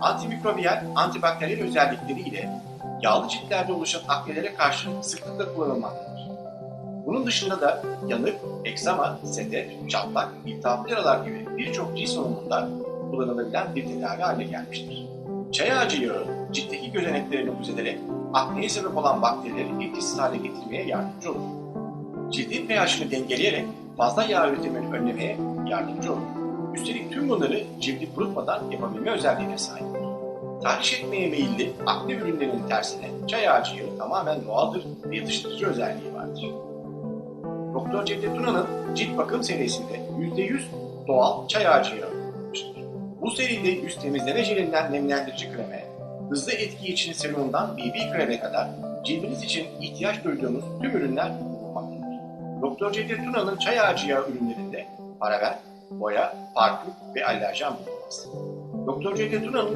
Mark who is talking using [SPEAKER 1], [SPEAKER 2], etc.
[SPEAKER 1] Antimikrobiyal, antibakteriyel özellikleri ile yağlı ciltlerde oluşan aknelere karşı sıklıkla kullanılmaktadır. Bunun dışında da yanık, eksama, sedef, çatlak, iltihaplı yaralar gibi birçok cilt sorununda kullanılabilen bir tedavi haline gelmiştir. Çay ağacı yağı ciltteki gözenekleri nüfuz ederek akneye sebep olan bakterileri etkisiz hale getirmeye yardımcı olur. Cildin pH'ini dengeleyerek fazla yağ üretimini önlemeye yardımcı olur. Üstelik tüm bunları cildi kurutmadan yapabilme özelliğine sahiptir. Tahriş etmeye meyilli akne ürünlerinin tersine çay ağacı yağı tamamen doğaldır ve yatıştırıcı özelliği vardır. Doktor Cevdet Tuna'nın cilt bakım serisinde %100 doğal çay ağacı yağı kullanılmıştır. Bu seride yüz temizleme jelinden nemlendirici kreme, hızlı etki için serumundan BB kreme kadar cildiniz için ihtiyaç duyduğunuz tüm ürünler bulunmaktadır. Doktor Cevdet Tuna'nın çay ağacı yağı ürünlerinde paraben, boya, parfüm ve alerjen bulunmaz. Doktor Cevdet Tuna'nın